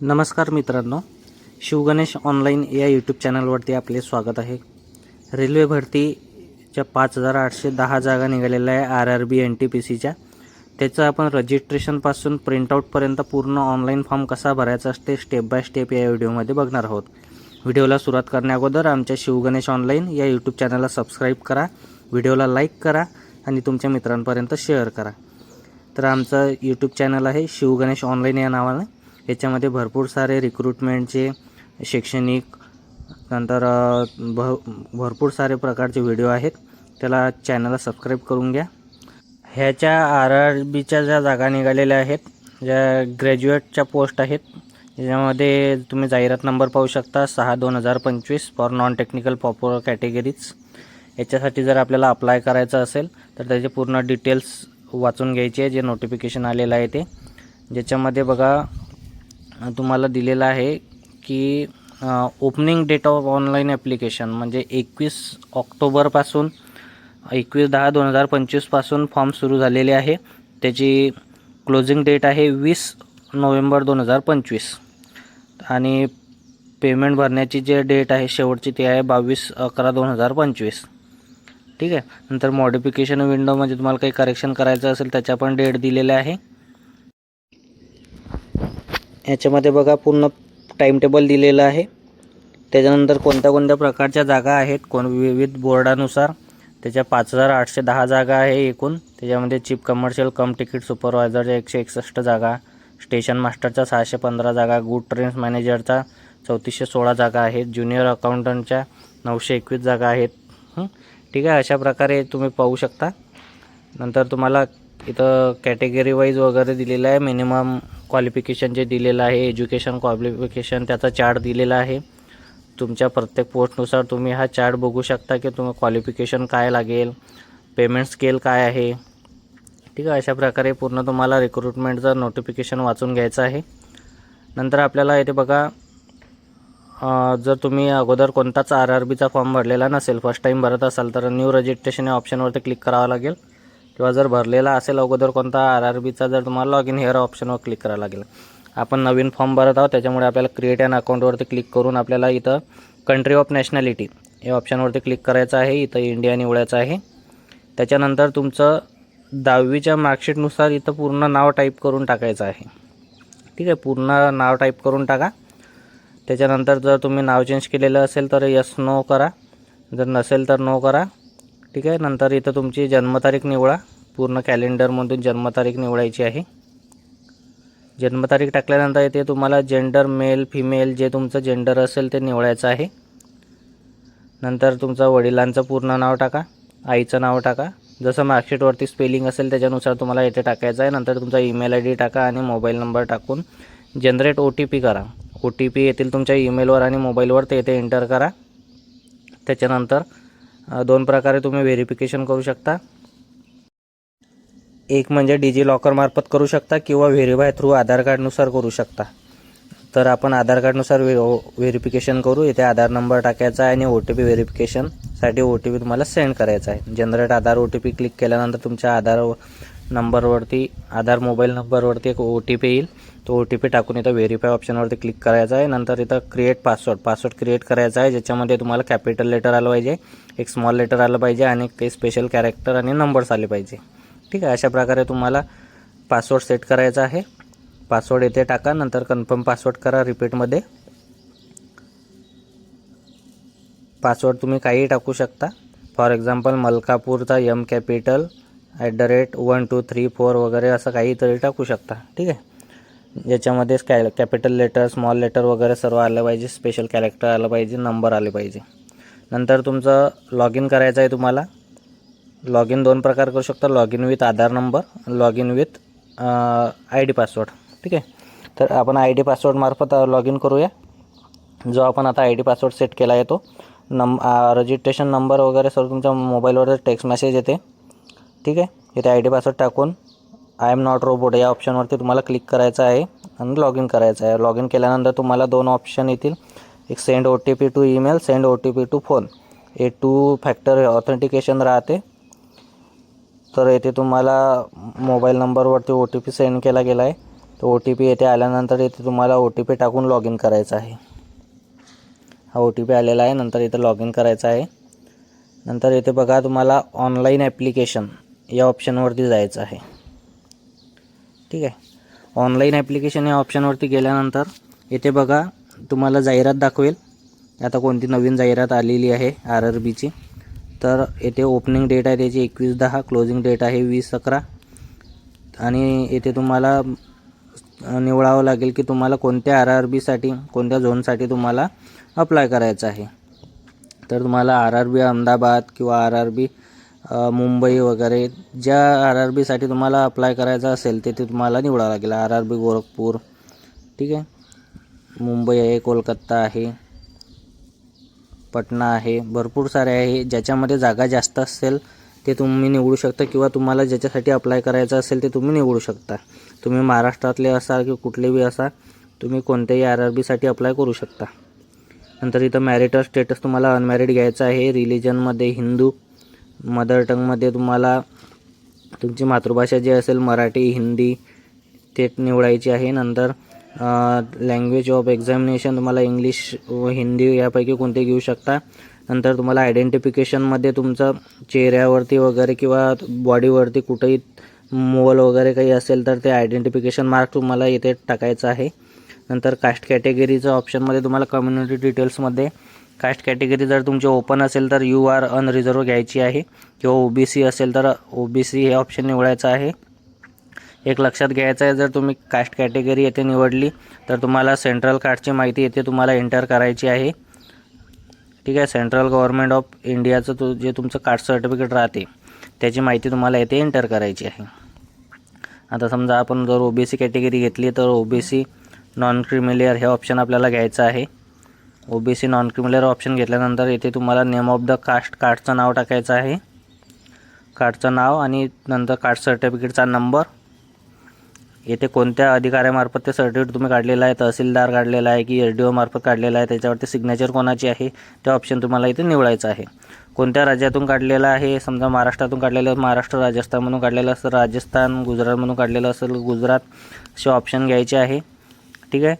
नमस्कार मित्रांनो शिवगणेश ऑनलाईन या यूट्यूब चॅनलवरती आपले स्वागत आहे. रेल्वे भरतीच्या पाच हजार आठशे दहा जागा निघालेल्या आहे R R B N T P सीच्या त्याचं आपण रजिस्ट्रेशनपासून प्रिंटआउटपर्यंत पूर्ण ऑनलाईन फॉर्म कसा भरायचा असते स्टेप बाय स्टेप या व्हिडिओमध्ये बघणार आहोत. व्हिडिओला सुरुवात करण्याअगोदर आमच्या शिवगणेश ऑनलाईन या यूट्यूब चॅनलला सबस्क्राईब करा व्हिडिओला लाईक करा आणि तुमच्या मित्रांपर्यंत शेअर करा. तर आमचं यूट्यूब चॅनल आहे शिवगणेश ऑनलाईन या नावाने. याच्यामध्ये भरपूर सारे रिक्रुटमेंटचे शैक्षणिक नंतर भ भरपूर सारे प्रकारचे व्हिडिओ आहेत. त्याला चॅनलला सबस्क्राईब करून घ्या. ह्याच्या आर आर बीच्या ज्या जागा निघालेल्या आहेत ज्या ग्रॅज्युएटच्या पोस्ट आहेत ज्यामध्ये तुम्ही जाहिरात नंबर पाहू शकता सहा दोन हजार पंचवीस for non technical popular categories याच्यासाठी जर आपल्याला अप्लाय करायचं असेल तर त्याचे पूर्ण डिटेल्स वाचून घ्यायचे जे नोटिफिकेशन आलेलं आहे ते. ज्याच्यामध्ये बघा तुम्हाला दिलेलं आहे की opening date of online application म्हणजे एकवीस ऑक्टोबरपासून एकवीस दहा दोन हजार पंचवीसपासून फॉर्म सुरू झालेले आहे. त्याची क्लोजिंग डेट आहे वीस नोव्हेंबर दोन हजार पंचवीस. आणि पेमेंट भरण्याची जे डेट आहे शेवटची ती आहे बावीस अकरा दोन हजार पंचवीस. ठीक आहे? नंतर मॉडिफिकेशन विंडोमध्ये म्हणजे तुम्हाला काही करेक्शन करायचं असेल त्याच्या पण डेट दिलेल्या आहे. याच्यामध्ये बघा पूर्ण टाईम टेबल दिलेलं आहे. त्याच्यानंतर कोणत्या कोणत्या प्रकारच्या जागा आहेत? कोण विविध बोर्डानुसार? त्याच्या पाच हजार आठशे दहा जागा आहे एकूण. त्याच्यामध्ये चीफ कमर्शियल कम तिकीट सुपरवायझरच्या एकशे एकसष्ट जागा स्टेशन मास्टरच्या सहाशे पंधरा जागा गुड ट्रेन्स मॅनेजरचा चौतीसशे सोळा जागा आहेत ज्युनियर अकाउंटंटच्या नऊशे एकवीस जागा आहेत. ठीक आहे अशा प्रकारे तुम्ही पाहू शकता. नंतर तुम्हाला इथं कॅटेगरी वाईज वगैरे दिलेलं आहे मिनिमम क्वालिफिकेशन जे दिलेलं आहे एज्युकेशन क्वालिफिकेशन त्याचा चार्ट दिलेला आहे. तुमच्या प्रत्येक पोस्टनुसार तुम्ही हा चार्ट बघू शकता की तुम्हाला क्वालिफिकेशन काय लागेल पेमेंट स्केल काय आहे. ठीक आहे अशा प्रकारे पूर्ण तुम्हाला रिक्रुटमेंटचं नोटिफिकेशन वाचून घ्यायचं आहे. नंतर आपल्याला येथे बघा जर तुम्ही अगोदर कोणताच आर आर बीचा फॉर्म भरलेला नसेल फर्स्ट टाईम भरत असाल तर न्यू रजिस्ट्रेशन या ऑप्शनवरती क्लिक करावं लागेल. किंवा जर भरलेला असेल अगोदर कोणता आर आर बीचा जर तुम्हाला लॉग इन हेअर ऑप्शनवर क्लिक करावं लागेल. आपण नवीन फॉर्म भरत आहोत त्याच्यामुळे आपल्याला क्रिएट अँड अकाउंटवरती क्लिक करून आपल्याला इथं कंट्री ऑफ नॅशनॅलिटी या ऑप्शनवरती क्लिक करायचं आहे. इथं इंडिया निवडायचं आहे. त्याच्यानंतर तुमचं दहावीच्या मार्कशीटनुसार इथं पूर्ण नाव टाईप करून टाकायचं आहे. ठीक आहे पूर्ण नाव टाईप करून टाका. त्याच्यानंतर जर तुम्ही नाव चेंज केलेलं असेल तर यस नो करा. जर नसेल तर नो करा. ठीक आहे. नंतर इथं तुमची जन्मतारीख निवडा. पूर्ण कॅलेंडरमधून जन्मतारीख निवडायची आहे. जन्मतारीख टाकल्यानंतर इथे तुम्हाला जेंडर मेल फिमेल जे तुमचं जेंडर असेल ते निवडायचं आहे. नंतर तुमचं वडिलांचं पूर्ण नाव टाका. आईचं नाव टाका. जसं मार्कशीटवरती स्पेलिंग असेल त्याच्यानुसार तुम्हाला इथे टाकायचं आहे. नंतर तुमचा ईमेल आय डी टाका आणि मोबाईल नंबर टाकून जनरेट ओ टी पी करा. ओ टी पी येतील तुमच्या ईमेलवर आणि मोबाईलवर ते इथे एंटर करा. त्याच्यानंतर दोन प्रकारे तुम्ही व्हेरिफिकेशन करू शकता. एक म्हणजे डिजी लॉकरमार्फत करू शकता किंवा व्हेरीफाय थ्रू आधार कार्डनुसार करू शकता. तर आपण आधार कार्डनुसार व्हे व्हेरिफिकेशन करू. इथे आधार नंबर टाकायचा आहे आणि ओ टी पी व्हेरिफिकेशनसाठी ओ टी पी तुम्हाला सेंड करायचा आहे. Generate Aadhaar O T P click केल्यानंतर तुमच्या आधार नंबरवरती आधार मोबाईल नंबरवरती एक ओ टी पी येईल. तो ओ टी पी टाकून इथं व्हेरीफाय ऑप्शनवरती क्लिक करायचा आहे. नंतर इथं क्रिएट पासवर्ड पासवर्ड क्रिएट करायचा आहे ज्याच्यामध्ये तुम्हाला कॅपिटल लेटर आलं पाहिजे एक स्मॉल लेटर आलं पाहिजे आणि काही स्पेशल कॅरेक्टर आणि नंबर्स आले पाहिजे. ठीक आहे अशा प्रकारे तुम्हाला पासवर्ड सेट करायचा आहे. पासवर्ड येथे टाका नंतर कन्फर्म पासवर्ड करा रिपीटमध्ये पासवर्ड तुम्ही काहीही टाकू शकता. For example मलकापूरचा M capital at the rate one two three four वगैरे असं काहीतरी टाकू शकता. ठीक आहे? ज्याच्यामध्ये कॅ कॅपिटल लेटर स्मॉल लेटर वगैरे सर्व आलं पाहिजे स्पेशल कॅरेक्टर आलं पाहिजे नंबर आले पाहिजे. नंतर तुमचं लॉग इन करायचं आहे तुम्हाला. लॉग इन दोन प्रकार करू शकता. Log in with Aadhaar number log in with I D password ठीक आहे? तर आपण आय डी पासवर्डमार्फत लॉग इन करूया. जो आपण आता आय डी पासवर्ड सेट केला आहे तो नम रजिस्ट्रेशन नंबर वगैरे सर्व तुमच्या मोबाईलवर टेक्स्ट मेसेज येते. ठीक आहे? इथे आय डी पासवर्ड टाकून आय एम नॉट रोबोट या ऑप्शनवरती तुम्हाला क्लिक करायचं आहे आणि लॉग इन करायचं आहे. लॉग इन केल्यानंतर तुम्हाला दोन ऑप्शन येतील. एक send O T P to email send O T P to phone हे टू फॅक्टर ऑथेंटिकेशन राहते. तर येथे तुम्हाला मोबाईल नंबरवरती ओ टी पी सेंड केला गेला आहे. तो ओ टी पी येथे आल्यानंतर इथे तुम्हाला ओ टी पी टाकून लॉग इन करायचं आहे. हा ओ टी पी आलेला आहे. नंतर इथे लॉग इन करायचं आहे. नंतर येथे बघा तुम्हाला ऑनलाईन ॲप्लिकेशन या ऑप्शनवरती जायचं आहे. ठीक आहे? ऑनलाईन ॲप्लिकेशन या ऑप्शनवरती गेल्यानंतर इथे बघा तुम्हाला जाहिरात दाखवेल. आता कोणती नवीन जाहिरात आलेली आहे आर आर बीची. तर येथे ओपनिंग डेट आहे त्याची एकवीस दहा क्लोजिंग डेट आहे वीस अकरा. आणि येथे तुम्हाला निवडावं लागेल की तुम्हाला कोणत्या आर आर बीसाठी कोणत्या झोनसाठी तुम्हाला अप्लाय करायचं आहे. तर तुम्हाला आर आर बी अहमदाबाद किंवा आर आर बी मुंबई वगैरे ज्या आर आर बीसाठी तुम्हाला अप्लाय करायचं असेल ते ते तुम्हाला निवडावं लागेल. आर आर बी गोरखपूर ठीक आहे? मुंबई आहे कोलकाता आहे पटना आहे भरपूर सारे आहे. ज्याच्यामध्ये जागा जास्त असेल ते तुम्ही निवडू शकता किंवा तुम्हाला ज्याच्यासाठी अप्लाय करायचं असेल ते तुम्ही निवडू शकता. तुम्ही महाराष्ट्रातले असाल किंवा कुठले बी असा तुम्ही कोणत्याही आर आर बीसाठी अप्लाय करू शकता. नंतर इथं मॅरिटल स्टेटस तुम्हाला अनमॅरिड घ्यायचं आहे. रिलिजनमध्ये हिंदू मदर टंगमध्ये तुम्हाला तुमची मातृभाषा जी असेल मराठी हिंदी ते निवडायची आहे. नंतर लँग्वेज ऑफ एक्झामिनेशन तुम्हाला इंग्लिश व हिंदी यापैकी कोणते घेऊ शकता. नंतर तुम्हाला आयडेंटिफिकेशनमध्ये तुमचं चेहऱ्यावरती वगैरे किंवा बॉडीवरती कुठेही मोल वगैरे काही असेल तर ते आयडेंटिफिकेशन मार्क तुम्हाला इथे टाकायचं आहे. नंतर कास्ट कॅटेगरीचं ऑप्शनमध्ये तुम्हाला कम्युनिटी डिटेल्समध्ये कास्ट कॅटेगरी जर तुमची ओपन असेल तर यू आर अनरिझर्व घ्यायची आहे. किंवा ओ बी सी असेल तर ओ बी सी हे ऑप्शन निवडायचं आहे. एक लक्षात घ्यायचं आहे जर तुम्ही कास्ट कॅटेगरी येथे निवडली तर तुम्हाला सेंट्रल कार्डची माहिती येथे तुम्हाला एंटर करायची आहे. ठीक आहे सेंट्रल गव्हर्नमेंट ऑफ इंडियाचं तु जे तुमचं कास्ट सर्टिफिकेट राहते त्याची माहिती तुम्हाला येथे एंटर करायची आहे. आता समजा आपण जर ओ बी सी कॅटेगरी घेतली तर O B C non creamy layer हे ऑप्शन आपल्याला घ्यायचं आहे. O B C non creamy layer option घेतल्यानंतर येथे तुम्हाला नेम ऑफ द कास्ट कार्डचं नाव टाकायचं आहे. कार्डचं नाव आणि नंतर कास्ट सर्टिफिकेटचा नंबर येथे कोणत्या अधिकाऱ्यामार्फत ते सर्टिफिकेट तुम्ही काढलेलं आहे? तहसीलदार काढलेला आहे की एस डी ओमार्फत काढलेला आहे? त्याच्यावरती सिग्नेचर कोणाची आहे? ते ऑप्शन तुम्हाला इथे निवडायचं आहे. कोणत्या राज्यातून काढलेलं आहे? समजा महाराष्ट्रातून काढलेलं महाराष्ट्र राजस्थानमधून काढलेलं असेल राजस्थान गुजरातमधून काढलेलं असेल गुजरात असे ऑप्शन घ्यायचे आहे. ठीक आहे?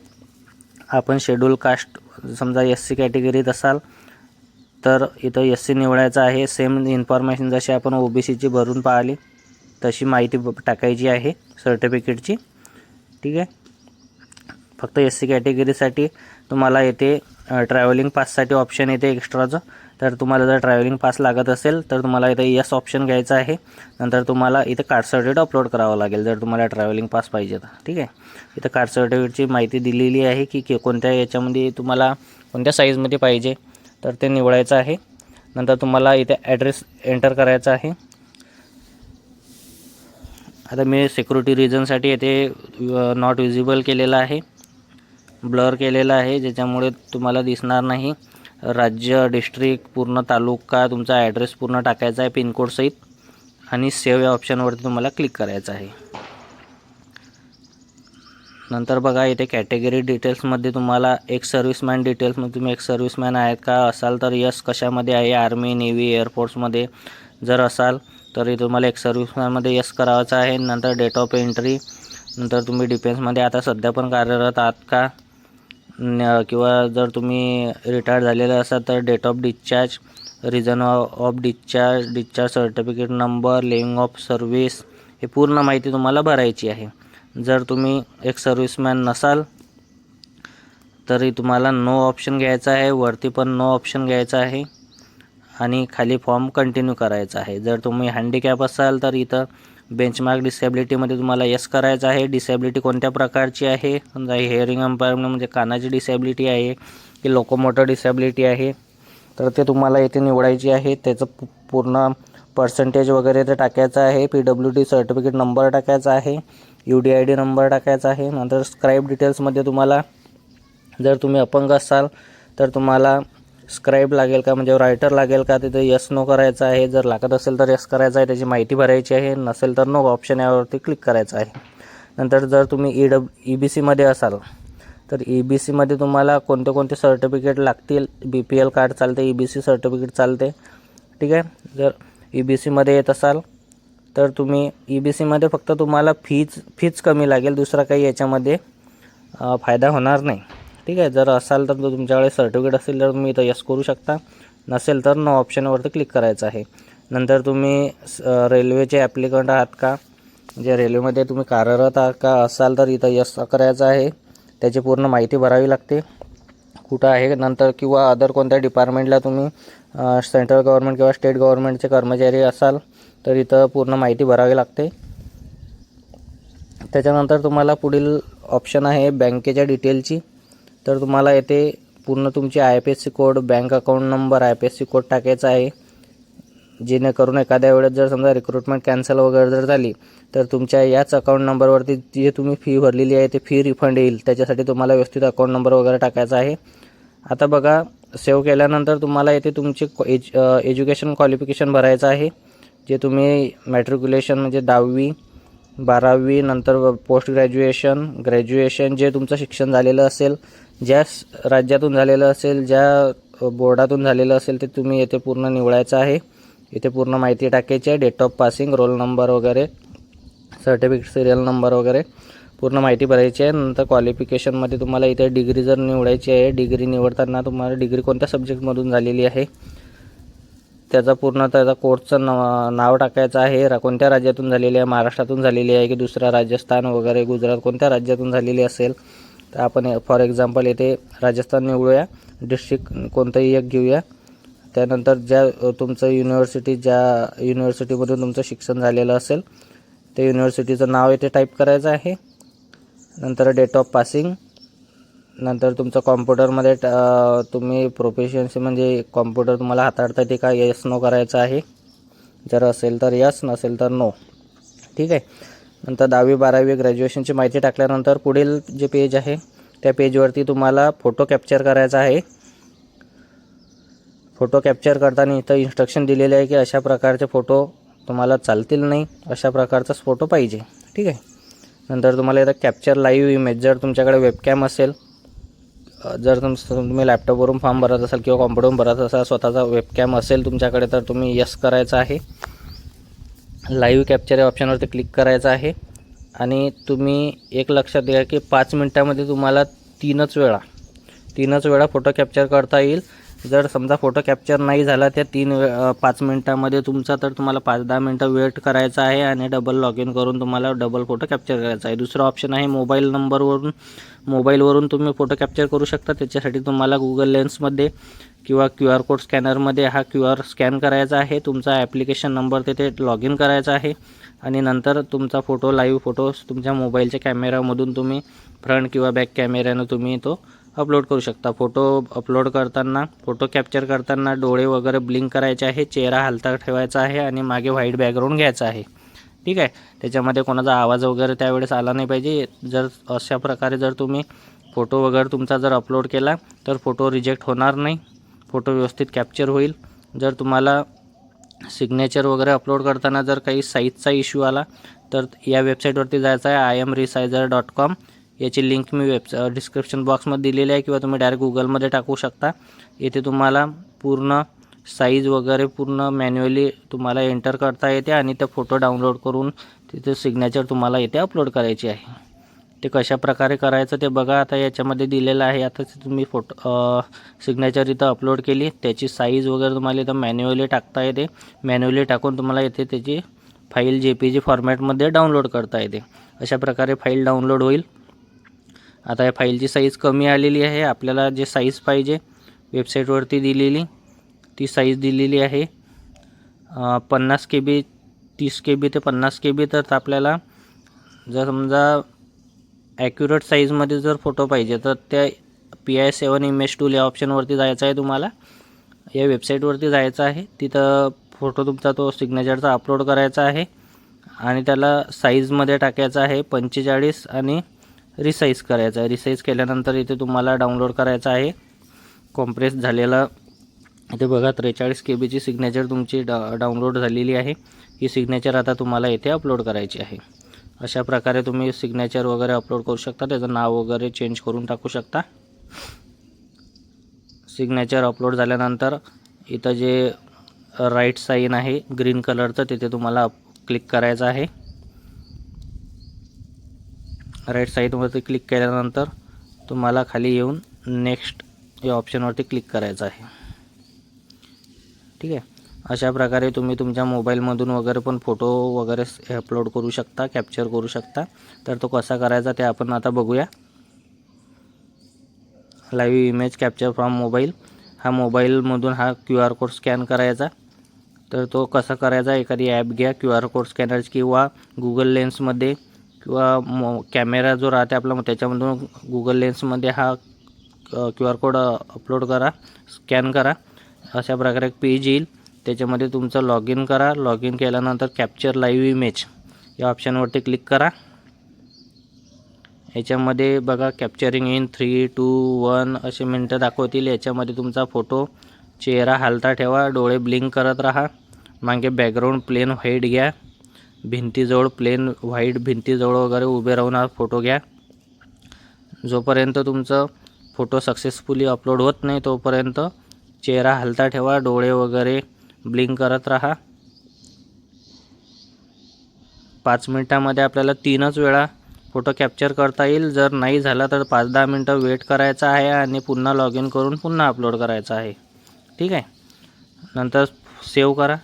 आपण शेड्यूल कास्ट समजा एस सी कॅटेगरीत असाल तर इथं एस सी निवडायचं आहे. सेम इन्फॉर्मेशन जशी आपण ओ बी सीची भरून पाहिली तशी माहिती ब- टाकायची आहे सर्टिफिकेटची ठीक आहे? फक्त एस सी कॅटेगरीसाठी तुम्हाला येथे ट्रॅव्हलिंग पाससाठी ऑप्शन येते एक्स्ट्राचं तर तुम्हाला जर ट्रॅव्हलिंग पास लागत असेल तर तुम्हाला इथे यस ऑप्शन घ्यायचं आहे. नंतर तुम्हाला इथे कार्ड सर्टिफिकेट अपलोड करावं लागेल जर तुम्हाला ट्रॅव्हलिंग पास पाहिजे तर. ठीक आहे? इथं कार्ड सर्टिफिकेटची माहिती दिलेली आहे की की कोणत्या याच्यामध्ये तुम्हाला कोणत्या साईजमध्ये पाहिजे तर ते निवडायचं आहे. नंतर तुम्हाला इथे ॲड्रेस एंटर करायचा आहे. आता मी सिक्युरिटी रिझनसाठी येथे नॉट विजिबल केलेलं आहे. ब्लर केलेलं आहे ज्याच्यामुळे तुम्हाला दिसणार नाही. राज्य डिस्ट्रिक्ट पूर्ण तालुका तुमचा ॲड्रेस पूर्ण टाकायचा आहे पिनकोडसहित आणि सेव्ह या ऑप्शनवरती तुम्हाला क्लिक करायचं आहे. नंतर बघा इथे कॅटेगरी डिटेल्समध्ये तुम्हाला एक सर्व्हिसमॅन डिटेल्समध्ये तुम्ही एक सर्व्हिसमॅन आहेत का? असाल तर यस कशामध्ये आहे? आर्मी नेव्ही एअरफोर्समध्ये जर असाल तरी तुम्हाला एक सर्व्हिसमॅनमध्ये यस करावाचं आहे. नंतर डेट ऑफ एंट्री नंतर तुम्ही डिफेन्समध्ये आता सध्या पण कार्यरत आहात का? किंवा जर तुम्ही रिटायर झालेले असाल तर date of discharge reason of discharge discharge certificate number leaving of service हे पूर्ण माहिती तुम्हाला भरायची आहे. जर तुम्ही एक सर्व्हिसमॅन नसाल तरी तुम्हाला नो ऑप्शन घ्यायचा आहे वरती पण नो ऑप्शन घ्यायचा आहे आणि खाली फॉर्म कंटिन्यू करायचा आहे. जर तुम्ही हँडिकॅप असाल तर इथं बेंचमार्क डिसेबिलिटीमध्ये तुम्हाला यस करायचं आहे. डिसेबिलिटी कोणत्या प्रकारची आहे? समजा हिअरिंग अंपायरमेंट म्हणजे कानाची डिसेबिलिटी आहे की लोकोमोटर डिसेबिलिटी आहे. तर ते तुम्हाला इथे निवडायची आहे. त्याचं पूर्ण पर्सेंटेज वगैरे ते टाकायचं आहे. P W D certificate number टाकायचा आहे. U D I D number टाकायचा आहे. नंतर स्क्राईब डिटेल्समध्ये तुम्हाला जर तुम्ही अपंग असाल तर तुम्हाला स्क्राईब लागेल का म्हणजे रायटर लागेल का तिथे यस नो करायचं आहे. जर लागत असेल तर यस करायचं आहे त्याची माहिती भरायची आहे. नसेल तर नो ऑप्शन यावरती क्लिक करायचं आहे. नंतर जर तुम्ही ई डब ई बी सीमध्ये असाल तर ई बी सीमध्ये तुम्हाला कोणते कोणते सर्टिफिकेट लागतील? बी पी एल कार्ड चालते ई बी सी सर्टिफिकेट चालते. ठीक आहे? जर ई बी सीमध्ये येत असाल तर तुम्ही ई बी सीमध्ये फक्त तुम्हाला फीज फीज कमी लागेल. दुसरा काही याच्यामध्ये फायदा होणार नाही. ठीक आहे जर असाल तर तुमच्याकडे सर्टिफिकेट असेल तर तुम्ही इथं यस करू शकता. नसेल तर नो ऑप्शनवरती क्लिक करायचं आहे. नंतर तुम्ही स- रेल्वेचे ॲप्लिकंट आहात का? म्हणजे रेल्वेमध्ये तुम्ही कार्यरत आहात का? असाल तर इथं यस करायचं आहे. त्याची पूर्ण माहिती भरावी लागते. कुठं आहे नंतर किंवा अदर कोणत्या डिपार्टमेंटला तुम्ही सेंट्रल गव्हर्नमेंट किंवा स्टेट गव्हर्नमेंटचे कर्मचारी असाल तर इथं पूर्ण माहिती भरावी लागते. त्याच्यानंतर तुम्हाला पुढील ऑप्शन आहे बँकेच्या डिटेलची तर तुम्हाला येथे पूर्ण तुमची I P S C code bank account number I P S C code टाकायचा आहे. जेणेकरून एखाद्या वेळेस जर समजा रिक्रुटमेंट कॅन्सल वगैरे जर झाली तर तुमच्या याच अकाउंट नंबरवरती जे तुम्ही फी भरलेली आहे ते फी रिफंड येईल. त्याच्यासाठी तुम्हाला व्यवस्थित अकाउंट नंबर वगैरे टाकायचा आहे. आता बघा सेव्ह केल्यानंतर तुम्हाला येथे तुमचे एज एज्युकेशन क्वालिफिकेशन भरायचं आहे. जे तुम्ही मॅट्रिक्युलेशन म्हणजे दहावी बारावी नंतर पोस्ट ग्रॅज्युएशन ग्रॅज्युएशन जे तुमचं शिक्षण झालेलं असेल ज्या राज्यातून झालेलं असेल ज्या बोर्डातून झालेलं असेल ते तुम्ही येथे पूर्ण निवडायचं आहे. इथे पूर्ण माहिती टाकायची आहे. Date of passing roll number वगैरे सर्टिफिकेट सिरियल नंबर वगैरे पूर्ण माहिती भरायची आहे. नंतर क्वालिफिकेशनमध्ये तुम्हाला इथे डिग्री जर निवडायची आहे डिग्री निवडताना तुम्हाला डिग्री कोणत्या सब्जेक्टमधून झालेली आहे? त्याचा पूर्ण त्याचा कोर्सचं नाव नाव टाकायचं आहे. रा कोणत्या राज्यातून झालेली आहे? महाराष्ट्रातून झालेली आहे की दुसऱ्या राजस्थान वगैरे? गुजरात कोणत्या राज्यातून झालेली असेल? तर आपण फॉर एक्झाम्पल येथे राजस्थान निवडूया. डिस्ट्रिक्ट कोणतंही एक घेऊया. त्यानंतर ज्या तुमचं युनिव्हर्सिटी ज्या युनिव्हर्सिटीमधून तुमचं शिक्षण झालेलं असेल त्या युनिव्हर्सिटीचं नाव येथे टाईप करायचं आहे. नंतर डेट ऑफ पासिंग नंतर तुमचं कॉम्प्युटरमध्ये तुम्ही प्रोफेशन्सी म्हणजे कॉम्प्युटर तुम्हाला हाताळता येते का? यस नो करायचं आहे. जर असेल तर यस नसेल तर नो ठीक आहे? नंतर दहावी बारावी ग्रॅज्युएशनची माहिती टाकल्यानंतर पुढील जे पेज आहे त्या पेजवरती तुम्हाला फोटो कॅप्चर करायचा आहे. फोटो कॅप्चर करताना इथं इन्स्ट्रक्शन दिलेले आहे की अशा प्रकारचे फोटो तुम्हाला चालतील नाही अशा प्रकारचाच फोटो पाहिजे. ठीक आहे? नंतर तुम्हाला इथं कॅप्चर लाईव्ह इमेज जर तुमच्याकडे वेबकॅम असेल जर तुम तुम्ही लॅपटॉपवरून फॉर्म भरत असाल किंवा कॉम्प्युटरवरून भरत असाल स्वतःचा वेबकॅम असेल तुमच्याकडे तर तुम्ही यस करायचं आहे. लाईव्ह कॅप्चर या ऑप्शनवरती क्लिक करायचं आहे. आणि तुम्ही एक लक्षात घ्या की पाच मिनटामध्ये तुम्हाला तीनच वेळा तीनच वेळा फोटो कॅप्चर करता येईल. जर समजा फोटो कॅप्चर नाही झाला त्या तीन वे पाच मिनटामध्ये तुमचा तर तुम्हाला पाच दहा मिनटं वेट करायचा आहे आणि डबल लॉग इन करून तुम्हाला डबल फोटो कॅप्चर करायचा आहे. दुसरा ऑप्शन आहे मोबाईल नंबरवरून मोबाईलवरून तुम्ही फोटो कॅप्चर करू शकता. त्याच्यासाठी तुम्हाला गुगल लेन्समध्ये किंवा क्यू आर कोड स्कॅनरमध्ये हा क्यू आर स्कॅन करायचा आहे. तुमचा ॲप्लिकेशन नंबर तिथे लॉग इन करायचा आहे. आणि नंतर तुमचा फोटो लाईव्ह फोटो तुमच्या मोबाईलच्या कॅमेरामधून तुम्ही फ्रंट किंवा बॅक कॅमेऱ्यानं तुम्ही तो अपलोड करू शकता. फोटो अपलोड करताना फोटो कॅप्चर करताना डोळे वगैरे ब्लिंक करायचे आहे चेहरा हलता ठेवायचा आहे आणि मागे व्हाईट बॅकग्राऊंड घ्यायचा आहे. ठीक आहे? त्याच्यामध्ये कोणाचा आवाज वगैरे त्यावेळेस आला नाही पाहिजे. जर अशा प्रकारे जर तुम्ही फोटो वगैरे तुमचा जर अपलोड केला तर फोटो रिजेक्ट होणार नाही. फोटो व्यवस्थित कॅप्चर होईल. जर तुम्हाला सिग्नेचर वगैरे अपलोड करताना जर काही साईजचा इश्यू आला तर या वेबसाईटवरती जायचं आहे I M resizer dot com याची लिंक मी वेब डिस्क्रिप्शन बॉक्समध्ये दिलेली आहे किंवा तुम्ही डायरेक्ट गुगलमध्ये टाकू शकता. येथे तुम्हाला पूर्ण साईज वगैरे पूर्ण मॅन्युअली तुम्हाला एंटर करता येते आणि ते फोटो डाउनलोड करून तिथे सिग्नेचर तुम्हाला इथे अपलोड करायची आहे. ते कशा प्रकारे करायचं ते बघा. आता याच्यामध्ये दिलेलं आहे. आता ते तुम्ही फोटो सिग्नेचर इथं अपलोड केली. त्याची साईज वगैरे तुम्हाला इथं मॅन्युअली टाकता येते. मॅन्युअली टाकून तुम्हाला येथे त्याची फाईल जे पी जी फॉर्मॅटमध्ये डाउनलोड करता येते. अशा प्रकारे फाईल डाउनलोड होईल. आता या फाईलची साईज कमी आलेली आहे. आपल्याला जे साईज पाहिजे वेबसाईटवरती दिलेली ती साईज दिलेली आहे. पन्नास के बी तीस के बी ते पन्नास के बी तर आपल्याला जर समजा ॲक्युरेट साईजमध्ये जर फोटो पाहिजे तर त्या P I seven image tool या ऑप्शनवरती जायचं आहे तुम्हाला. या वेबसाईटवरती जायचं आहे. तिथं फोटो तुमचा तो सिग्नेचरचा अपलोड करायचा आहे. आणि त्याला साईजमध्ये टाकायचा आहे पंचेचाळीस आणि रिसाईज करायचा आहे. रिसाईज केल्यानंतर इथे तुम्हाला डाउनलोड करायचं आहे. कॉम्प्रेस झालेला. इथे बघा त्रेचाळीस के बीची सिग्नेचर तुमची डा डाउनलोड झालेली आहे. ही सिग्नेचर आता तुम्हाला इथे अपलोड करायची आहे. अशा प्रकारे तुम्ही सिग्नेचर वगैरे अपलोड करू शकता. त्याचं नाव वगैरे चेंज करून टाकू शकता. सिग्नेचर अपलोड झाल्यानंतर इथं जे राईट साईन आहे ग्रीन कलरचं तिथे तुम्हाला क्लिक करायचं आहे. राईट साईडवरती क्लिक केल्यानंतर तुम्हाला खाली येऊन नेक्स्ट या ऑप्शनवरती क्लिक करायचं आहे. ठीक आहे? अशा प्रकारे तुम्ही तुमच्या मोबाईलमधून वगैरे पण फोटो वगैरे अपलोड करू शकता कॅप्चर करू शकता. तर तो कसा करायचा ते आपण आता बघूया. Live image capture from mobile हा मोबाईलमधून हा क्यू आर कोड स्कॅन करायचा. तर तो कसा करायचा? एखादी ॲप घ्या क्यू आर कोड स्कॅनर किंवा गुगल लेन्समध्ये किंवा मो कॅमेरा जो राहते आपला त्याच्यामधून गुगल लेन्समध्ये हा क्यू आर कोड अपलोड करा स्कॅन करा. अशा प्रकारे एक पेज येईल. त्याच्यामध्ये तुमचं लॉग इन करा. लॉग इन केल्यानंतर कॅप्चर लाईव्ह इमेज या ऑप्शनवरती क्लिक करा. याच्यामध्ये बघा capturing in three two one असे मिनटं दाखवतील. याच्यामध्ये तुमचा फोटो चेहरा हालता ठेवा. डोळे ब्लिंक करत राहा. मागे बॅकग्राऊंड प्लेन व्हाईट घ्या. भिंतीजवळ प्लेन व्हाईट भिंतीजवळ वगैरे उभे राहून हा फोटो घ्या. जोपर्यंत तुमचं फोटो सक्सेसफुली अपलोड होत नाही तोपर्यंत चेहरा हलता ठेवा डोळे वगैरे ब्लिंक करत राहा. पाच मिनटामध्ये आपल्याला तीनच वेळा फोटो कॅप्चर करता येईल. जर नाही झाला तर पाच दहा मिनटं वेट करायचं आहे आणि पुन्हा लॉग इन करून पुन्हा अपलोड करायचं आहे. ठीक आहे? नंतर सेव्ह करा.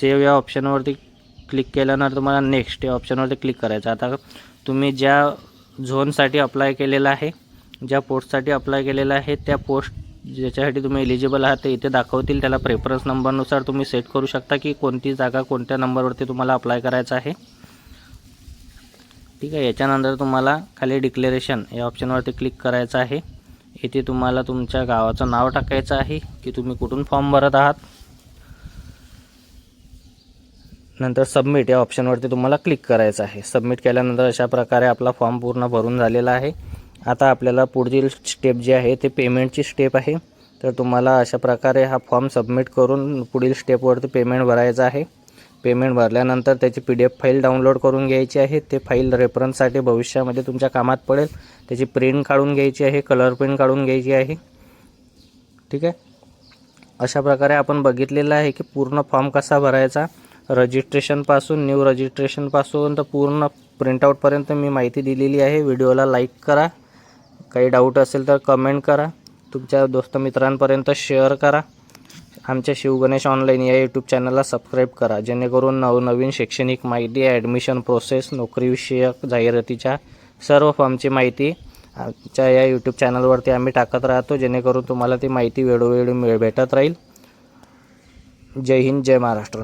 सेव्ह या ऑप्शनवरती क्लिक केल्यानंतर तुम्हाला नेक्स्ट या ऑप्शनवरती क्लिक करायचं. आता तुम्ही ज्या झोनसाठी अप्लाय केलेला आहे ज्या पोस्टसाठी अप्लाय केलेलं आहे त्या पोस्ट ज्याच्यासाठी तुम्ही एलिजिबल आहात ते इथे दाखवतील. त्याला प्रेफरन्स नंबरनुसार तुम्ही सेट करू शकता की कोणती जागा कोणत्या नंबरवरती तुम्हाला अप्लाय करायचं आहे. ठीक आहे याच्यानंतर तुम्हाला खाली डिक्लेरेशन या ऑप्शनवरती क्लिक करायचं आहे. इथे तुम्हाला तुमच्या गावाचं नाव टाकायचं आहे की तुम्ही कुठून फॉर्म भरत आहात. नंतर सबमिट या ऑप्शनवरती तुम्हाला क्लिक करायचं आहे. सबमिट केल्यानंतर अशा प्रकारे आपला फॉर्म पूर्ण भरून झालेला आहे. आता आपल्याला पुढील स्टेप जी आहे ते पेमेंटची स्टेप आहे. तर तुम्हाला अशा प्रकारे हा फॉर्म सबमिट करून पुढील स्टेपवरती पेमेंट भरायचं आहे. पेमेंट भरल्यानंतर त्याची P D F file download करून घ्यायची आहे. ते फाईल रेफरन्ससाठी भविष्यामध्ये तुमच्या कामात पडेल. त्याची प्रिंट काढून घ्यायची आहे कलर प्रिंट काढून घ्यायची आहे. ठीक आहे? अशा प्रकारे आपण बघितलेलं आहे की पूर्ण फॉर्म कसा भरायचा. रजिस्ट्रेशनपासून न्यू रजिस्ट्रेशनपासून तर पूर्ण प्रिंटआउटपर्यंत मी माहिती दिलेली आहे. व्हिडिओला लाईक करा. काही डाऊट असेल तर कमेंट करा. तुमच्या दोस्त मित्रांपर्यंत शेअर करा. आमच्या शिवगणेश ऑनलाईन या यूट्यूब चॅनलला सबस्क्राईब करा. जेणेकरून नवनवीन शैक्षणिक माहिती ॲडमिशन प्रोसेस नोकरीविषयक जाहिरातीच्या सर्व फॉर्मची माहिती आमच्या या यूट्यूब चॅनलवरती आम्ही टाकत राहतो. जेणेकरून तुम्हाला ती माहिती वेळोवेळी मिळ भेटत राहील. जय हिंद जय महाराष्ट्र.